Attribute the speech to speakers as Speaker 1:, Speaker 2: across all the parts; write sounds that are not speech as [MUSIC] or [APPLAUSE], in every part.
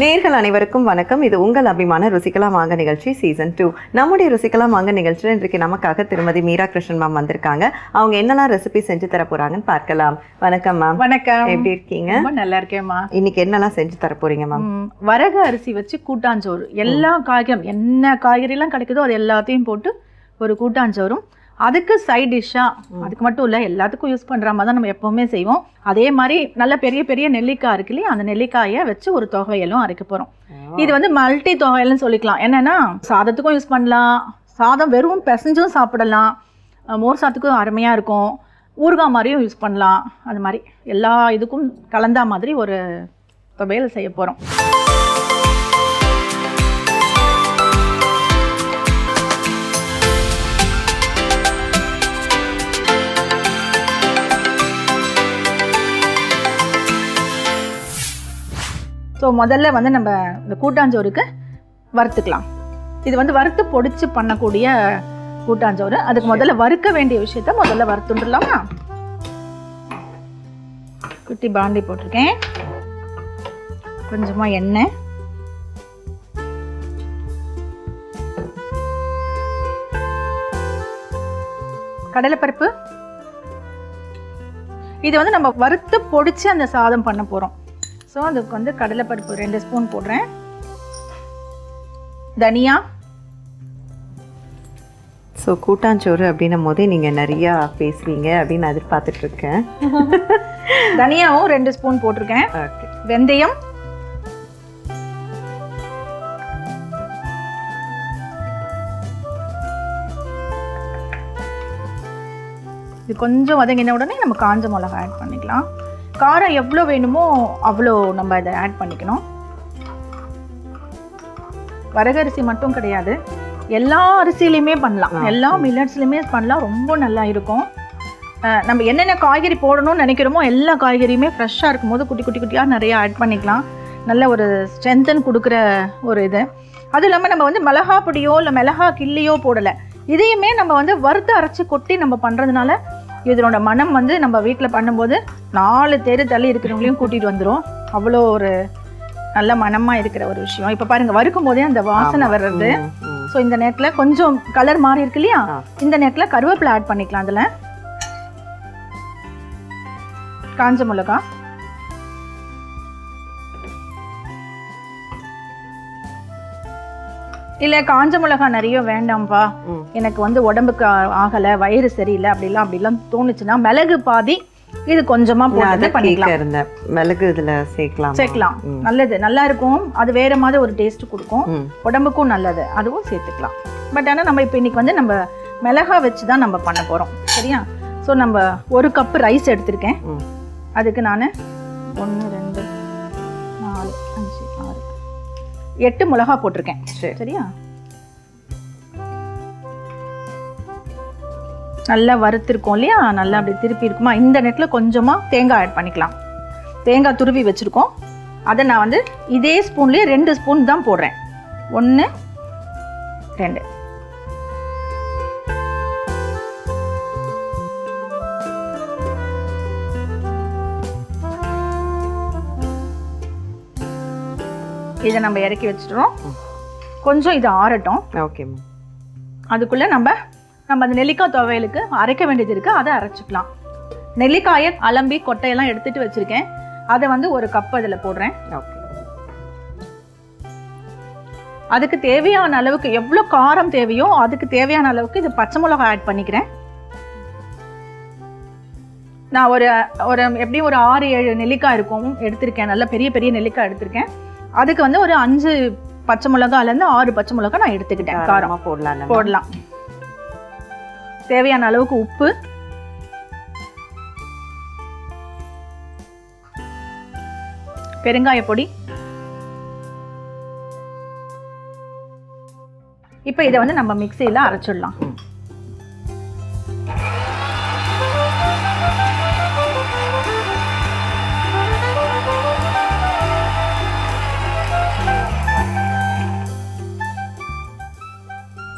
Speaker 1: நேர்கள் அனைவருக்கும் வணக்கம். இது உங்கள் அபிமான ருசிக்கலாம் வாங்க நிகழ்ச்சி சீசன் டூ நம்முடைய ருசிக்கலாம் வாங்க நிகழ்ச்சியில் இன்றைக்கு நமக்காக திருமதி மீரா கிருஷ்ணன் மேம் வந்திருக்காங்க. அவங்க என்னெல்லாம் ரெசிபி செஞ்சு தர போறாங்கன்னு பார்க்கலாம். வணக்கம் மேம்
Speaker 2: வணக்கம்.
Speaker 1: எப்படி இருக்கீங்க?
Speaker 2: நல்லா இருக்கேம்மா
Speaker 1: இன்னைக்கு என்னெல்லாம் செஞ்சு தர போறீங்க மேம்
Speaker 2: வரகு அரிசி வச்சு கூட்டாஞ்சோறு. எல்லா காய்கறி என்ன காய்கறிலாம் கிடைக்குதோ அது எல்லாத்தையும் போட்டு ஒரு கூட்டாஞ்சோறும் அதுக்கு சைட் டிஷ்ஷாக அதுக்கு மட்டும் இல்லை எல்லாத்துக்கும் யூஸ் பண்ணுற மாதிரி தான் நம்ம எப்போவுமே செய்வோம். அதே மாதிரி நல்ல பெரிய பெரிய நெல்லிக்காய் இருக்கு இல்லையா அந்த நெல்லிக்காயை வச்சு ஒரு தொகையலும் அரைக்க போகிறோம் இது வந்து மல்டி தொகையல்னு சொல்லிக்கலாம். என்னென்னா சாதத்துக்கும் யூஸ் பண்ணலாம். சாதம் வெறும் பிசைஞ்சும் சாப்பிடலாம். மோர் சாதத்துக்கும் அருமையாக இருக்கும். ஊறுகாய் மாதிரியும் யூஸ் பண்ணலாம். அது மாதிரி எல்லா இதுக்கும் கலந்தா மாதிரி ஒரு துவையல் செய்ய போகிறோம் ஸோ முதல்ல வந்து நம்ம இந்த கூட்டாஞ்சோறுக்கு வறுத்துக்கலாம். இது வந்து வறுத்து பொடிச்சு பண்ணக்கூடிய கூட்டாஞ்சோறு. அதுக்கு முதல்ல வறுக்க வேண்டிய விஷயத்த முதல்ல வறுத்துட்டுலாமா குட்டி பாண்டி போட்டிருக்கேன். கொஞ்சமாக எண்ணெய். கடலைப்பருப்பு. இது வந்து நம்ம வறுத்து பொடிச்சு அந்த சாதம் பண்ண போகிறோம் ஸோ அதுக்கு வந்து கடலைப்பருப்பு ரெண்டு ஸ்பூன் போடுறேன். தனியா?
Speaker 1: ஸோ கூட்டாஞ்சோறு அப்படின்னும் போதே நீங்க நிறைய பேசுவீங்க அப்படின்னு இருக்கேன் [LAUGHS]
Speaker 2: தனியாவும் ரெண்டு ஸ்பூன் போட்டிருக்கேன். வெந்தயம். இது கொஞ்சம் வதங்கின உடனே நம்ம காஞ்ச மிளகா ஆட் பண்ணிக்கலாம். காரம் எவ்வளோ வேணுமோ அவ்வளோ நம்ம இதை ஆட் பண்ணிக்கணும். வரகரிசி மட்டும் கிடையாது. எல்லா அரிசிலையுமே பண்ணலாம். எல்லா மில்லட்ஸ்லையுமே பண்ணலாம். ரொம்ப நல்லா இருக்கும். நம்ம என்னென்ன காய்கறி போடணும்னு நினைக்கிறோமோ எல்லா காய்கறியுமே ஃப்ரெஷ்ஷாக இருக்கும் போது குட்டி குட்டி குட்டியாக நிறைய ஆட் பண்ணிக்கலாம். நல்ல ஒரு ஸ்ட்ரென்தன் கொடுக்குற ஒரு இது. அதுவும் இல்லாமல் நம்ம வந்து மிளகா பொடியோ இல்லை மிளகா கிள்ளியோ போடலை. இதையுமே நம்ம வந்து வறுத்து அரைச்சி கொட்டி நம்ம பண்ணுறதுனால இதனோட மனம் வந்து நம்ம வீட்டில் பண்ணும்போது நாலு தெரு தள்ளி இருக்கிறவங்களையும் கூட்டிகிட்டு வந்துடும் அவ்வளோ ஒரு நல்ல மனமாக இருக்கிற ஒரு விஷயம். இப்போ பாருங்கள் வறுக்கும் போதே அந்த வாசனை வர்றது. ஸோ இந்த நேரத்தில் கொஞ்சம் கலர் மாறி இருக்கு இல்லையா. இந்த நேரத்தில் கருவேப்பிலை ஆட் பண்ணிக்கலாம் அதில் காஞ்ச மிளகா. இல்லை காஞ்ச மிளகா நிறைய வேண்டாம்ப்பா. எனக்கு வந்து உடம்புக்கு ஆகலை வயிறு சரியில்லை அப்படிலாம் அப்படிலாம் தோணுச்சுன்னா மிளகு பாதி இது கொஞ்சமாக போட்டு பண்ணிக்கலாம்.
Speaker 1: இருந்தேன் மிளகு இதுல சேர்க்கலாம்.
Speaker 2: சேர்க்கலாம். நல்லது. நல்லா இருக்கும். அது வேற மாதிரி ஒரு டேஸ்ட் கொடுக்கும். உடம்புக்கும் நல்லது. அதுவும் சேர்த்துக்கலாம். பட் ஆனால் நம்ம இப்போ இன்னைக்கு வந்து நம்ம மிளகா வச்சு தான் நம்ம பண்ண போகிறோம் சரியா? ஸோ நம்ம ஒரு கப்பு ரைஸ் எடுத்திருக்கேன். அதுக்கு நான் ஒன்று ரெண்டு எட்டு மிளகா போட்டிருக்கேன்.
Speaker 1: சரி.
Speaker 2: சரியா? நல்லா வறுத்திருக்கோம் இல்லையா? நல்லா அப்படி திருப்பி இருக்குமா? இந்த நேரத்தில் கொஞ்சமாக தேங்காய் ஆட் பண்ணிக்கலாம். தேங்காய் துருவி வச்சுருக்கோம். அதை நான் வந்து இதே ஸ்பூன்லேயே ரெண்டு ஸ்பூன் தான் போடுறேன். ஒன்று ரெண்டு. இதை நம்ம இறக்கி வச்சிடுறோம். கொஞ்சம் இது ஆறட்டும்.
Speaker 1: ஓகே
Speaker 2: அதுக்குள்ளே நம்ம நம்ம அந்த நெல்லிக்காய் துவையலுக்கு அரைக்க வேண்டியது இருக்குது அதை அரைச்சிக்கலாம். நெல்லிக்காயை அலம்பி கொட்டையெல்லாம் எடுத்துட்டு வச்சுருக்கேன். அதை வந்து ஒரு கப் அதில் போடுறேன்.
Speaker 1: ஓகே
Speaker 2: அதுக்கு தேவையான அளவுக்கு எவ்வளோ காரம் தேவையோ அதுக்கு தேவையான அளவுக்கு இது பச்சை மிளகாய் ஆட் பண்ணிக்கிறேன். நான் ஒரு ஒரு எப்படியும் ஒரு ஆறு ஏழு நெல்லிக்காய் இருக்கும். எடுத்திருக்கேன். நல்ல பெரிய பெரிய நெல்லிக்காய் எடுத்திருக்கேன். அதுக்கு வந்து ஒரு அஞ்சு பச்சை மிளகாலேருந்து ஆறு பச்சை மிளகாய் நான் எடுத்துக்கிட்டேன். காரம்
Speaker 1: காரமா. போடலாம்.
Speaker 2: போடலாம். தேவையான அளவுக்கு உப்பு. பெருங்காய பொடி. இப்போ இதை வந்து நம்ம மிக்சியில் அரைச்சிடலாம்.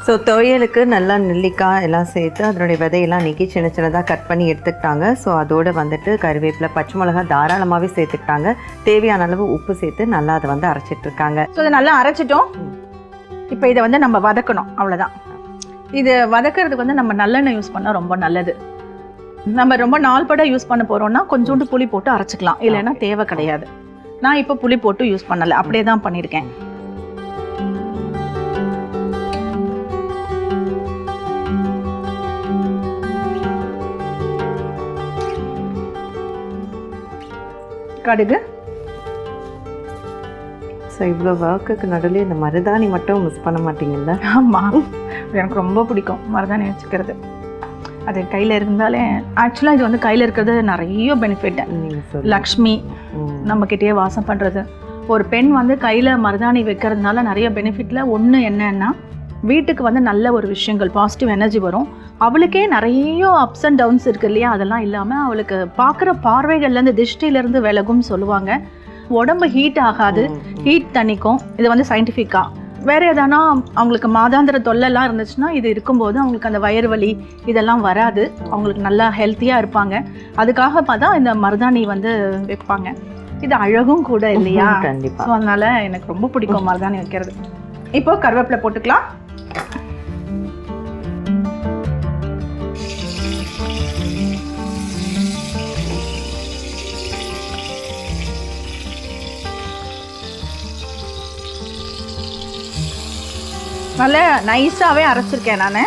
Speaker 1: ஸோ துவையலுக்கு நல்லா நெல்லிக்காய் எல்லாம் சேர்த்து அதனுடைய விதையெல்லாம் நீக்கி சின்ன சின்னதாக கட் பண்ணி எடுத்துக்கிட்டாங்க. ஸோ அதோடு வந்துட்டு கருவேப்பிலை பச்சை மிளகா தாராளமாகவே சேர்த்துக்கிட்டாங்க. தேவையான அளவு உப்பு சேர்த்து நல்லா அதை வந்து அரைச்சிட்டு இருக்காங்க
Speaker 2: ஸோ இதை நல்லா அரைச்சிட்டோம். இப்போ இதை வந்து நம்ம வதக்கணும். அவ்வளோதான் இது வதக்கிறதுக்கு வந்து நம்ம நல்லெண்ணெய் யூஸ் பண்ணால் ரொம்ப நல்லது. நம்ம ரொம்ப நாள்பட யூஸ் பண்ண போகிறோம்னா கொஞ்சோண்டு புளி போட்டு அரைச்சிக்கலாம். இல்லைன்னா தேவை கிடையாது. நான் இப்போ புளி போட்டு யூஸ் பண்ணலை. அப்படியே தான் பண்ணியிருக்கேன். கடுகு
Speaker 1: ஸோ இவ்வளோ ஒர்க்குக்கு நடுவில் இந்த மருதாணி மட்டும் மிஸ் பண்ண மாட்டீங்கல்ல?
Speaker 2: ஆமாம் எனக்கு ரொம்ப பிடிக்கும் மருதாணி வச்சுக்கிறது. அது கையில் இருந்தாலே ஆக்சுவலாக இது வந்து கையில் இருக்கிறது நிறைய பெனிஃபிட் லக்ஷ்மி
Speaker 1: ம்.
Speaker 2: நம்மக்கிட்டேயே வாசம் பண்ணுறது ஒரு பெண் வந்து கையில் மருதாணி வைக்கிறதுனால நிறைய பெனிஃபிட்டில் ஒன்று என்னன்னா வீட்டுக்கு வந்து நல்ல ஒரு விஷயங்கள் பாசிட்டிவ் எனர்ஜி வரும். அவளுக்கே நிறைய அப்ஸ் அண்ட் டவுன்ஸ் இருக்கு இல்லையா? அதெல்லாம் இல்லாமல் அவளுக்கு பார்க்குற பார்வைகள்லேருந்து திருஷ்டியிலேருந்து விலகும்னு சொல்லுவாங்க. உடம்பு ஹீட் ஆகாது. ஹீட் தணிக்கும். இது வந்து சயின்டிஃபிக்காக வேற எதானா அவங்களுக்கு மாதாந்திர தொல்லைலாம் இருந்துச்சுன்னா இது இருக்கும்போது அவங்களுக்கு அந்த வயிறு வலி இதெல்லாம் வராது. அவங்களுக்கு நல்லா ஹெல்த்தியாக இருப்பாங்க. அதுக்காக பார்த்தா இந்த மருதாணி வந்து வைப்பாங்க. இது அழகும் கூட இல்லையா?
Speaker 1: கண்டிப்பா.
Speaker 2: ஸோ அதனால எனக்கு ரொம்ப பிடிக்கும் மருதாணி வைக்கிறது. இப்போ கருவேப்பிலை போட்டுக்கலாம். நல்ல நைஸாகவே அரைச்சிருக்கேன் நான்.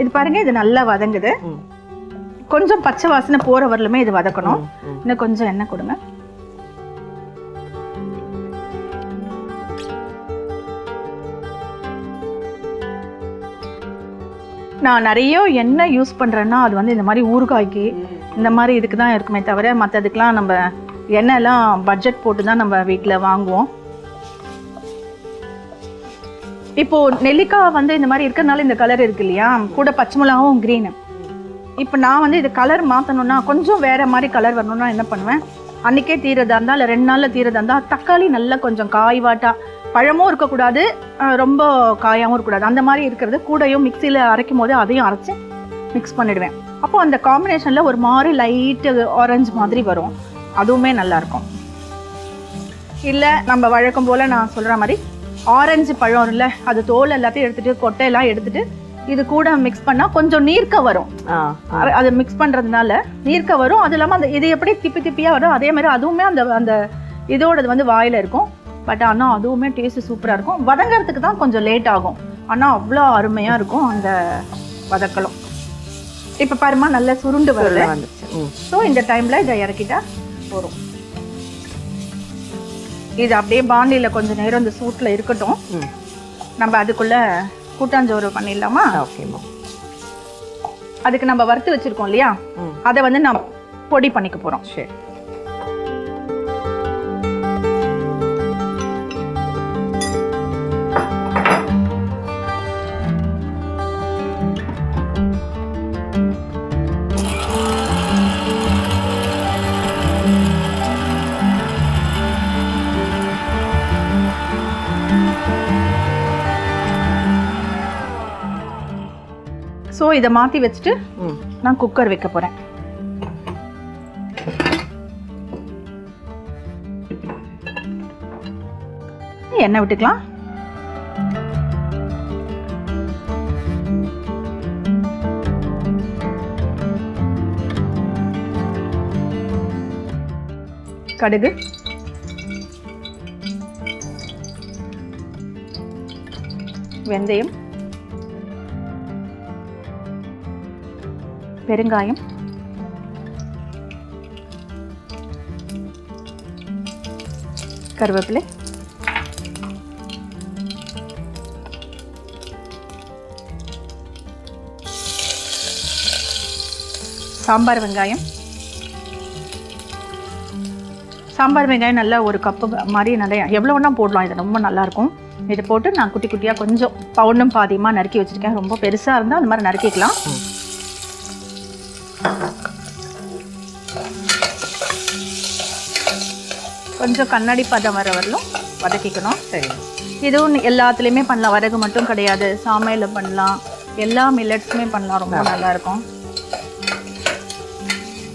Speaker 2: இது பாருங்க இது நல்லா வதங்குது. கொஞ்சம் பச்சை வாசனை போற வரலுமே இது வதக்கணும். இன்னும் கொஞ்சம் எண்ணெய் கொடுங்க. நான் நிறைய எண்ணெய் யூஸ் பண்றேன்னா அது வந்து இந்த மாதிரி ஊறுகாய்க்கு இந்த மாதிரி இதுக்கு தான் இருக்குமே தவிர மற்றதுக்கெலாம் நம்ம எண்ணெய்லாம் பட்ஜெட் போட்டு தான் நம்ம வீட்டில் வாங்குவோம். இப்போ நெல்லிக்காய் வந்து இந்த மாதிரி இருக்கிறதுனால இந்த கலர் இருக்கு இல்லையா? கூட பச்சை மிளகாவும் க்ரீனு இப்போ நான் வந்து இது கலர் மாற்றணும்னா கொஞ்சம் வேறு மாதிரி கலர் வரணும்னா என்ன பண்ணுவேன்? அன்றைக்கே தீரதா இருந்தால் இல்லை ரெண்டு நாளில் தீரதா இருந்தால் தக்காளி நல்லா கொஞ்சம் காய்வாட்டாக பழமும் இருக்கக்கூடாது ரொம்ப காயாகவும் இருக்கக்கூடாது. அந்த மாதிரி இருக்கிறது கூடையும் மிக்சியில் அரைக்கும் போது அதையும் அரைச்சி மிக்ஸ் பண்ணிடுவேன். அப்போ அந்த காம்பினேஷனில் ஒரு மாதிரி லைட்டு ஆரஞ்சு மாதிரி வரும். அதுவுமே நல்லாயிருக்கும் இல்லை நம்ம வழக்கம் போல் நான் சொல்கிற மாதிரி ஆரஞ்சு பழம் இல்லை அது தோல் எல்லாத்தையும் எடுத்துகிட்டு கொட்டையெல்லாம் எடுத்துகிட்டு இது கூட மிக்ஸ் பண்ணால் கொஞ்சம் நீர்க்க வரும். அதை மிக்ஸ் பண்ணுறதுனால நீர்க்க வரும். அது இல்லாமல் அந்த இது எப்படி திப்பி திப்பியாக வரும் அதே மாதிரி அதுவுமே அந்த அந்த இதோடது வந்து வாயில் இருக்கும். பட் ஆனால் அதுவுமே டேஸ்ட் சூப்பராக இருக்கும். வதங்கறதுக்கு தான் கொஞ்சம் லேட் ஆகும். ஆனால் அவ்வளோ அருமையாக இருக்கும் அந்த வதக்கலும். இப்போ பாருமா நல்லா சுருண்டு
Speaker 1: ம்.
Speaker 2: ஸோ இந்த டைமில் இதை இறக்கிட்டா போதும். இது அப்படியே பாண்டியில் கொஞ்சம் நேரம் இந்த சூட்டில் இருக்கட்டும். நம்ம அதுக்குள்ளே கூட்டாஞ்சோறு பண்ணிடலாமா?
Speaker 1: ஓகேம்மா
Speaker 2: அதுக்கு நம்ம வறுத்து வச்சுருக்கோம் இல்லையா? அதை வந்து நான் பொடி பண்ணிக்க போகிறோம்
Speaker 1: சரி.
Speaker 2: ஸோ இதை மாற்றி வச்சுட்டு நான் குக்கர் வைக்க போகிறேன் எண்ணெய் விட்டுக்கலாம். கடுகு. வெந்தயம். பெருங்காயம். கருவேப்பிலை. சாம்பார் வெங்காயம். சாம்பார் வெங்காயம் நல்லா ஒரு கப்பு மாதிரி நிறைய எவ்வளோ வேணா போடலாம். இது ரொம்ப நல்லாயிருக்கும் இதை போட்டு நான் குட்டி குட்டியாக கொஞ்சம் பவுண்டும் பாதியமாக நறுக்கி வச்சுருக்கேன். ரொம்ப பெருசாக இருந்தால் அந்த மாதிரி நறுக்கிக்கலாம். கொஞ்சம் கண்ணாடி பதம் வர வரலும் வதக்கிக்கணும்.
Speaker 1: சரி.
Speaker 2: இதுவும் எல்லாத்துலேயுமே பண்ணலாம். வரகு மட்டும் கிடையாது. சாமையில் பண்ணலாம். எல்லா மில்லட்ஸுமே பண்ணலாம். ரொம்ப நல்லாயிருக்கும்.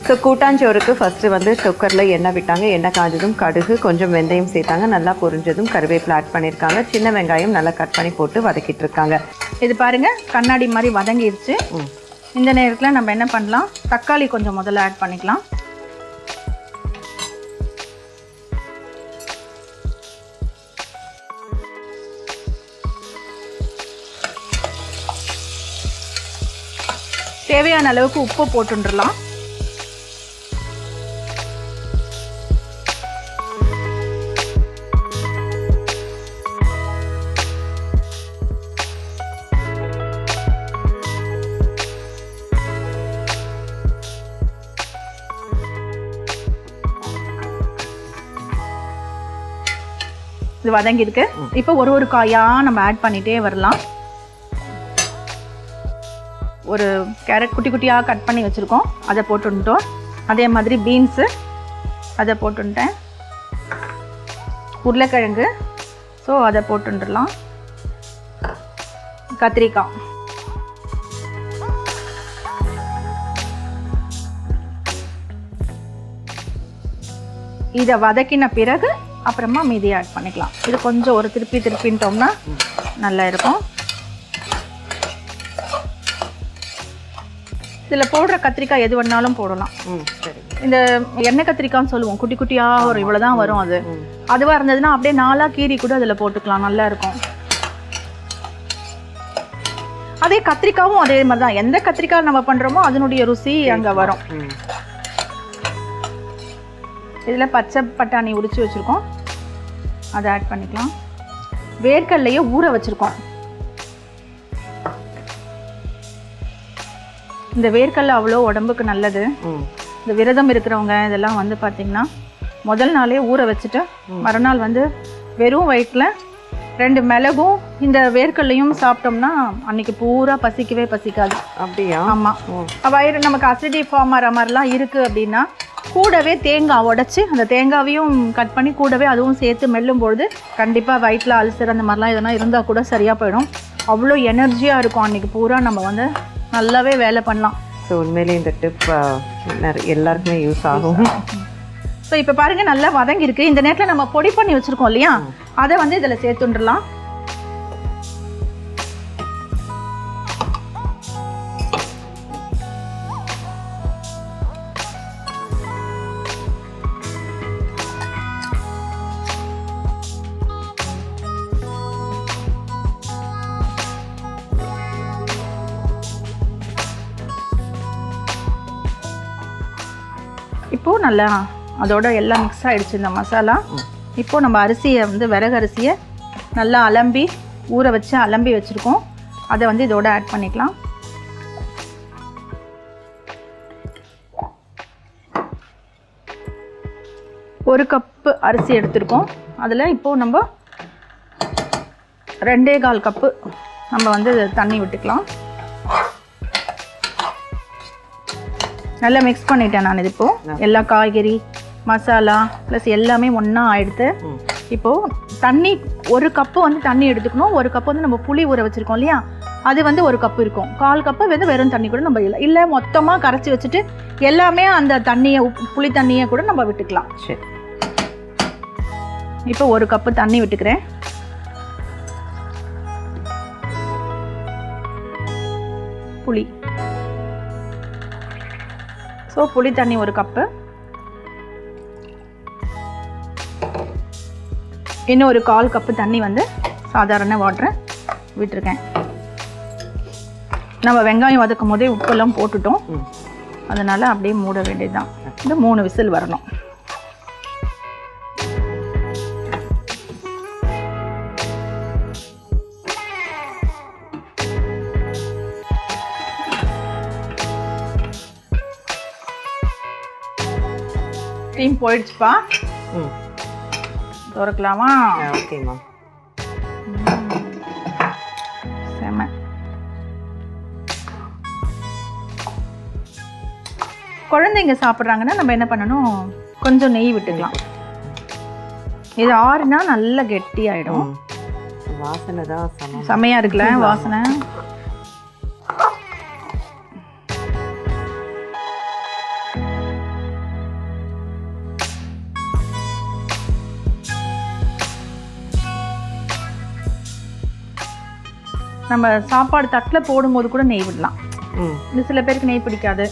Speaker 1: ஸோ கூட்டாஞ்சோறுக்கு ஃபஸ்ட்டு வந்து குக்கரில் எண்ணெய் விட்டாங்க. எண்ணெய் காஞ்சதும் கடுகு கொஞ்சம் வெந்தயம் சேர்த்தாங்க. நல்லா பொரிஞ்சதும் கருவேப்பிலை ஆட் பண்ணியிருக்காங்க. சின்ன வெங்காயம் நல்லா கட் பண்ணி போட்டு வதக்கிட்டு இருக்காங்க.
Speaker 2: இது பாருங்கள் கண்ணாடி மாதிரி
Speaker 1: வதங்கிடுச்சு
Speaker 2: இந்த நேரத்தில் நம்ம என்ன பண்ணலாம்? தக்காளி கொஞ்சம் முதல்ல ஆட் பண்ணிக்கலாம். தேவையான அளவுக்கு உப்பு போட்டுடலாம் இது வதங்கிருக்கு இப்போ ஒரு ஒரு காயா நம்ம ஆட் பண்ணிட்டே வரலாம். ஒரு கேரட் குட்டி குட்டியாக கட் பண்ணி வச்சுருக்கோம். அதை போட்டுட்டோம். அதே மாதிரி பீன்ஸு அதை போட்டுட்டேன். உருளைக்கிழங்கு. ஸோ அதை போட்டுடலாம். கத்திரிக்காய். இதை வதக்கின பிறகு அப்புறமா மீதி ஆட் பண்ணிக்கலாம். இது கொஞ்சம் ஒரு திருப்பி திருப்பின்ட்டோம்னா நல்லா இருக்கும். இதில் போடுற கத்திரிக்காய் எது வேணாலும் போடலாம். இந்த எண்ணெய் கத்திரிக்காய்னு சொல்லுவோம். குட்டி குட்டியாக ஒரு இவ்வளோ தான் வரும் அது. அதுவாக இருந்ததுன்னா அப்படியே நாலாக கீரி கூட அதில் போட்டுக்கலாம். நல்லா இருக்கும். அதே கத்திரிக்காவும் அதே மாதிரி தான் எந்த கத்திரிக்காய் நம்ம பண்ணுறோமோ அதனுடைய ருசி அங்கே வரும். இதில் பச்சை பட்டாணி உரிச்சு வச்சுருக்கோம். அதை ஆட் பண்ணிக்கலாம். வேர்க்கடலையை ஊற வச்சுருக்கோம். இந்த வேர்க்கடலை அவ்வளோ உடம்புக்கு நல்லது. இந்த விரதம் இருக்கிறவங்க இதெல்லாம் வந்து பார்த்திங்கன்னா முதல் நாளே ஊற வச்சுட்டு மறுநாள் வந்து வெறும் வயிற்றில் ரெண்டு மிளகும் இந்த வேர்க்கடலையும் சாப்பிட்டோம்னா அன்னைக்கு பூரா பசிக்கவே பசிக்காது.
Speaker 1: அப்படியா?
Speaker 2: ஆமாம் வயிறு நமக்கு அசிடி ஃபார்ம் ஆகிற மாதிரிலாம் இருக்குது அப்படின்னா கூடவே தேங்காய் உடைச்சி அந்த தேங்காவையும் கட் பண்ணி கூடவே அதுவும் சேர்த்து மெல்லும் பொழுது கண்டிப்பாக வயிற்றில் அல்சர் அந்த மாதிரிலாம் எதனா இருந்தால் கூட சரியாக போயிடும். அவ்வளோ எனர்ஜியாக இருக்கும் அன்றைக்கி பூரா நம்ம வந்து நல்லாவே வேலை பண்ணலாம்.
Speaker 1: ஸோ உண்மையிலே இந்த டிப் எல்லாருக்குமே யூஸ் ஆகும்.
Speaker 2: ஸோ இப்போ பாருங்கள் நல்லா வதங்கியிருக்கு. இந்த நேரத்தில் நம்ம பொடி பண்ணி வச்சுருக்கோம் இல்லையா? அதை வந்து இதில் சேர்த்துண்டுலாம் நல்லா அதோட எல்லாம் மிக்ஸ் ஆகிடுச்சு இந்த மசாலா. இப்போது நம்ம அரிசியை வந்து விறகு அரிசியை நல்லா அலம்பி ஊற வச்சு அலம்பி வச்சுருக்கோம். அதை வந்து இதோட ஆட் பண்ணிக்கலாம். ஒரு கப்பு அரிசி எடுத்திருக்கோம். அதில் இப்போது நம்ம ரெண்டே கால் கப்பு நம்ம வந்து தண்ணி விட்டுக்கலாம். நல்லா மிக்ஸ் பண்ணிட்டேன் நான் இது இப்போ. எல்லா காய்கறி மசாலா ப்ளஸ் எல்லாமே ஒன்றா ஆயிடுத்து இப்போது தண்ணி ஒரு கப்பு வந்து தண்ணி எடுத்துக்கணும். ஒரு கப்பு வந்து நம்ம புளி ஊற வச்சுருக்கோம் இல்லையா? அது வந்து ஒரு கப்பு இருக்கும். கால் கப்பு வந்து வெறும் தண்ணி கூட நம்ம இல்லை. இல்லை மொத்தமாக கரைச்சி வச்சுட்டு எல்லாமே அந்த தண்ணியை புளி தண்ணியை கூட நம்ம விட்டுக்கலாம்.
Speaker 1: சரி.
Speaker 2: இப்போ ஒரு கப்பு தண்ணி விட்டுக்கிறேன். புளி. ஸோ புளி தண்ணி ஒரு கப்பு. இன்னும் ஒரு கால் கப்பு தண்ணி வந்து சாதாரண வாட்டரை விட்டுருக்கேன். நம்ம வெங்காயம் வதக்கும் போதே உப்பெல்லாம் போட்டுட்டோம். அதனால் அப்படியே மூட வேண்டியதுதான். இந்த மூணு விசில் வரணும். டீம் போயிடுச்சுப்பா.
Speaker 1: ம்.
Speaker 2: திறக்கலாமா?
Speaker 1: ஓகேம்மா
Speaker 2: செம. குழந்தைங்க சாப்பிட்றாங்கன்னா நம்ம என்ன பண்ணணும்? கொஞ்சம் நெய் விட்டுக்கலாம். இது ஆறுனா நல்லா கெட்டியாயிடும்.
Speaker 1: ம். வாசனை தான் சமம்
Speaker 2: செமையா இருக்குல்ல [LAUGHS] வாசனை? நம்ம சாப்பாடு தட்டில் போடும்போது கூட நெய் விடலாம். இது சில பேருக்கு நெய் பிடிக்காது.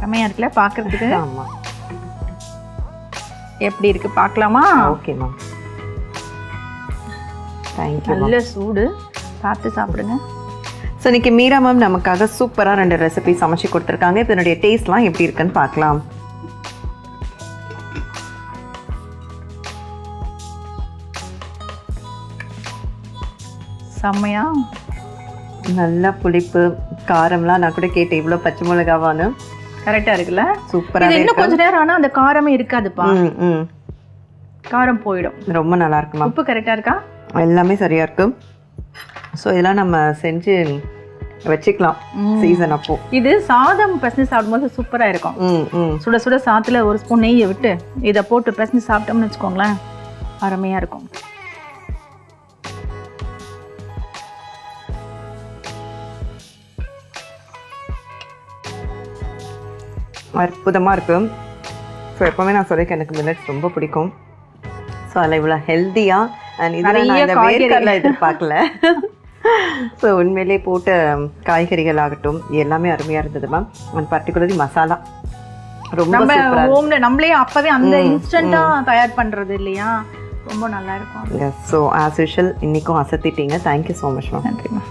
Speaker 2: செமையா இருக்குல்ல பார்க்கறதுக்கு
Speaker 1: ஆமாம்
Speaker 2: எப்படி இருக்கு பார்க்கலாமா
Speaker 1: ஓகே மேம் தேங்க்யூ
Speaker 2: நல்ல சூடு. பார்த்து சாப்பிடுங்க.
Speaker 1: ஸோ இன்னைக்கு மீரா மேம் நமக்காக சூப்பராக ரெண்டு ரெசிபி சமைச்சு கொடுத்துருக்காங்க. இதனுடைய டேஸ்ட்லாம் எப்படி இருக்குன்னு பார்க்கலாம்.
Speaker 2: செம்மையா?
Speaker 1: நல்லா புளிப்பு காரம்லாம் நான் கூட கேட்டேன். இவ்வளோ பச்சை மிளகாவான்னு
Speaker 2: கரெக்டா இருக்குல்ல?
Speaker 1: சூப்பராக
Speaker 2: இன்னும் கொஞ்ச நேரம் ஆனா அந்த காரமே இருக்காதுப்பா.
Speaker 1: ம்
Speaker 2: காரம் போயிடும்.
Speaker 1: ரொம்ப நல்லா இருக்கு மேம்
Speaker 2: உப்பு கரெக்டா இருக்கா?
Speaker 1: எல்லாமே சரியா இருக்கு. ஸோ இதெல்லாம் நம்ம செஞ்சு வச்சுக்கலாம். சீசன் அப்போ.
Speaker 2: இது சாதம் பிசைஞ்சு சாப்பிடும்போது சூப்பரா இருக்கும். சுட சுட சாத்துல ஒரு ஸ்பூன் நெய்யை விட்டு இதை போட்டு பிசைஞ்சு சாப்பிட்டோம்னு வச்சுக்கோங்களேன். அருமையா இருக்கும்.
Speaker 1: அற்புதமாக இருக்கு. ஸோ எப்போவுமே நான் சொல்லியிருக்கேன் எனக்கு மில்லட்ஸ் ரொம்ப பிடிக்கும். ஸோ அதில் இவ்வளோ ஹெல்த்தியாக அண்ட் இதில் நான்
Speaker 2: நிறைய
Speaker 1: இந்த
Speaker 2: காய்கறி.
Speaker 1: வேர்க்கடலை எதிர்பார்க்கல. [LAUGHS] ஸோ உண்மையிலே போட்ட காய்கறிகள் ஆகட்டும் எல்லாமே அருமையாக இருந்தது மேம் அண்ட் பர்டிகுலர்லி மசாலா. ரொம்ப
Speaker 2: ஹோம்ல நம்மளே அப்பவே அந்த
Speaker 1: ம்,
Speaker 2: இன்ஸ்டன்டா தயார் பண்றது இல்லையா? ரொம்ப நல்லா இருக்கும்.
Speaker 1: ஸோ ஆஸ் யூஷுவல் இன்றைக்கும் அசத்திட்டீங்க. Thank you so much ma'am
Speaker 2: நன்றிம்மா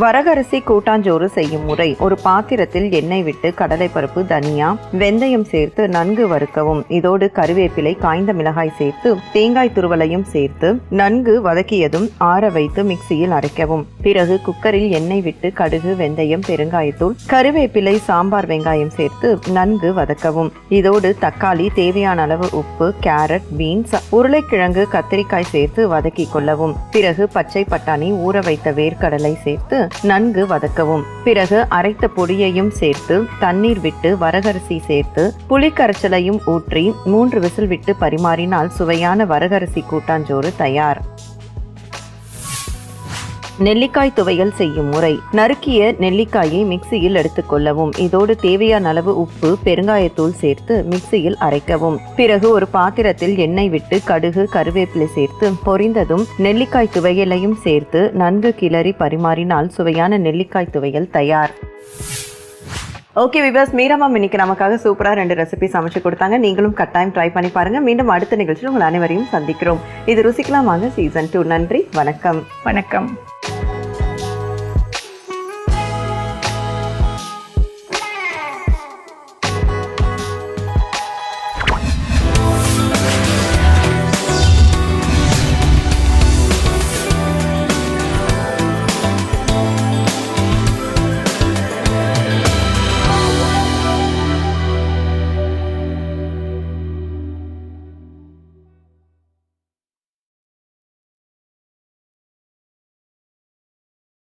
Speaker 1: வரகரிசி கூட்டாஞ்சோறு செய்யும் முறை. ஒரு பாத்திரத்தில் எண்ணெய் விட்டு கடலைப்பருப்பு தனியா வெந்தயம் சேர்த்து நன்கு வறுக்கவும். இதோடு கருவேப்பிலை காய்ந்த மிளகாய் சேர்த்து தேங்காய் துருவலையும் சேர்த்து நன்கு வதக்கியதும் ஆற வைத்து மிக்சியில் அரைக்கவும். பிறகு குக்கரில் எண்ணெய் விட்டு கடுகு வெந்தயம் பெருங்காயத்தூள் கருவேப்பிலை சாம்பார் வெங்காயம் சேர்த்து நன்கு வதக்கவும். இதோடு தக்காளி தேவையான அளவு உப்பு கேரட் பீன்ஸ் உருளைக்கிழங்கு கத்திரிக்காய் சேர்த்து வதக்கிக் கொள்ளவும். பிறகு பச்சை பட்டாணி ஊற வைத்த வேர்க்கடலை சேர்த்து நன்கு வதக்கவும். பிறகு அரைத்த பொடியையும் சேர்த்து தண்ணீர் விட்டு வரகரிசி சேர்த்து புளிக்கரைச்சலையும் ஊற்றி மூன்று விசில் விட்டு பரிமாறினால் சுவையான வரகரிசி கூட்டாஞ்சோறு தயார். நெல்லிக்காய் துவையல் செய்யும் முறை. நறுக்கிய நெல்லிக்காயை மிக்சியில் எடுத்துக்கொள்ளவும் இதோடு தேவையான அளவு உப்பு பெருங்காயத்தூள் சேர்த்து மிக்சியில் அரைக்கவும். பிறகு ஒரு பாத்திரத்தில் எண்ணெய் விட்டு கடுகு கருவேப்பிலை சேர்த்து பொரிந்ததும் நெல்லிக்காய் துவையலையும் சேர்த்து நன்கு கிளறி பரிமாறினால் சுவையான நெல்லிக்காய் துவையல் தயார். ஓகே விவாஸ் மீரா இன்னைக்கு நமக்காக சூப்பராக ரெண்டு ரெசிபி சமைச்சு கொடுத்தாங்க. நீங்களும் கட்டாயம் ட்ரை பண்ணி பாருங்க. மீண்டும் அடுத்த நிகழ்ச்சியில் உங்கள் அனைவரையும் சந்திக்கிறோம். இது ருசிக்கலாம் வாங்க சீசன் டூ நன்றி வணக்கம்.
Speaker 2: வணக்கம்.